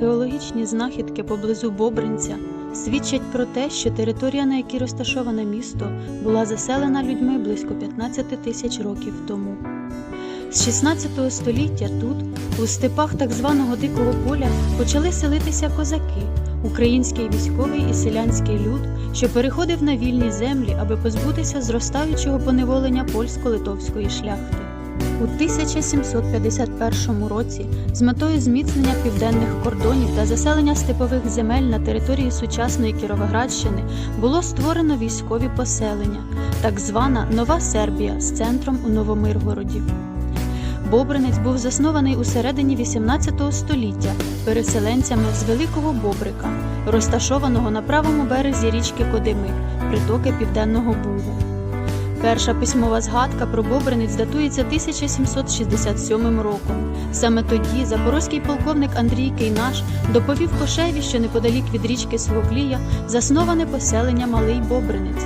Археологічні знахідки поблизу Бобринця свідчать про те, що територія, на якій розташоване місто, була заселена людьми близько 15 тисяч років тому. З 16 століття тут, у степах так званого Дикого поля, почали селитися козаки, український військовий і селянський люд, що переходив на вільні землі, аби позбутися зростаючого поневолення польсько-литовської шляхти. У 1751 році з метою зміцнення південних кордонів та заселення степових земель на території сучасної Кіровоградщини було створено військові поселення, так звана Нова Сербія з центром у Новомиргороді. Бобринець був заснований у середині 18 століття переселенцями з Великого Бобрика, розташованого на правому березі річки Кодими, притоки Південного Бугу. Перша письмова згадка про Бобринець датується 1767 роком. Саме тоді запорозький полковник Андрій Кейнаш доповів Кошеві, що неподалік від річки Своклія засноване поселення Малий Бобринець.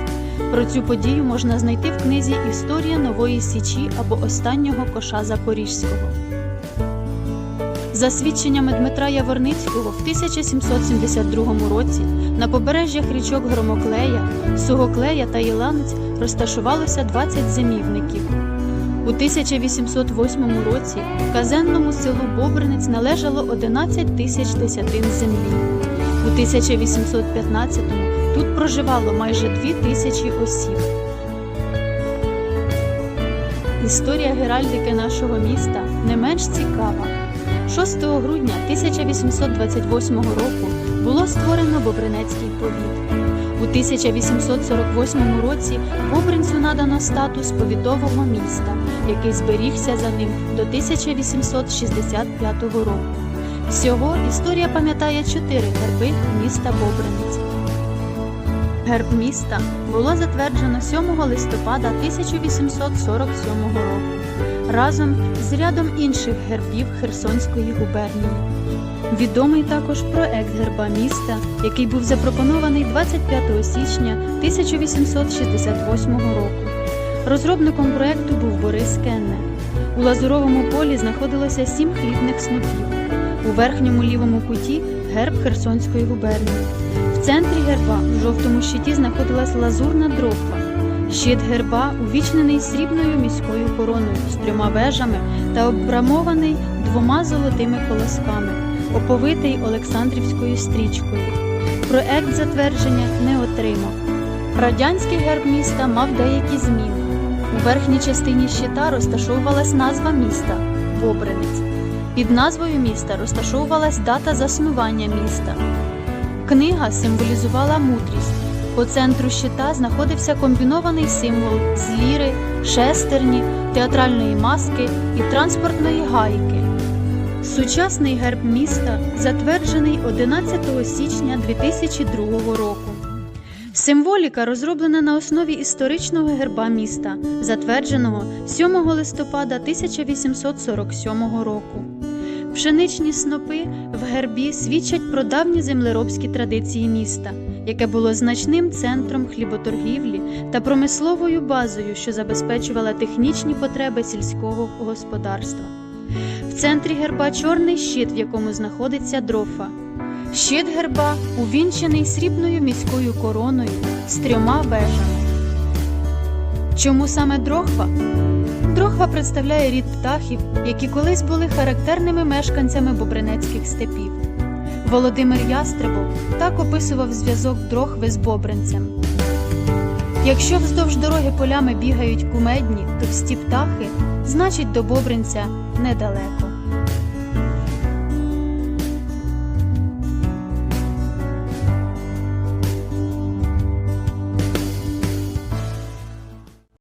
Про цю подію можна знайти в книзі Історія Нової Січі або Останнього коша Запорізького. За свідченнями Дмитра Яворницького, в 1772 році на побережжях річок Громоклея, Сугоклея та Єланець розташувалося 20 зимівників. У 1808 році казенному селу Бобринець належало 11 тисяч десятин землі. У 1815-му тут проживало майже 2 тисячі осіб. Історія геральдики нашого міста не менш цікава. 6 грудня 1828 року було створено Бобринецький повіт. У 1848 році Бобринцю надано статус повітового міста, який зберігся за ним до 1865 року. Всього історія пам'ятає чотири герби міста Бобринець. Герб міста було затверджено 7 листопада 1847 року разом з рядом інших гербів Херсонської губернії. Відомий також проект герба міста, який був запропонований 25 січня 1868 року. Розробником проекту був Борис Кенне. У лазуровому полі знаходилося сім хлібних снопів. У верхньому лівому куті герб Херсонської губернії. В центрі герба в жовтому щиті знаходилась лазурна дрова. Щит герба увічнений срібною міською короною з трьома вежами та обрамований двома золотими колосками, оповитий Олександрівською стрічкою. Проект затвердження не отримав. Радянський герб міста мав деякі зміни. У верхній частині щита розташовувалась назва міста Бобринець. Під назвою міста розташовувалась дата заснування міста. Книга символізувала мудрість. По центру щита знаходився комбінований символ з ліри, шестерні, театральної маски і транспортної гайки. Сучасний герб міста затверджений 11 січня 2002 року. Символіка розроблена на основі історичного герба міста, затвердженого 7 листопада 1847 року. Пшеничні снопи в гербі свідчать про давні землеробські традиції міста, яке було значним центром хліботоргівлі та промисловою базою, що забезпечувала технічні потреби сільського господарства. В центрі герба чорний щит, в якому знаходиться дрофа. Щит герба увінчений срібною міською короною з трьома вежами. Чому саме дрохва? Дрохва представляє рід птахів, які колись були характерними мешканцями бобринецьких степів. Володимир Ястребов так описував зв'язок дрохви з бобринцем. Якщо вздовж дороги полями бігають кумедні, товсті птахи, значить до бобринця недалеко.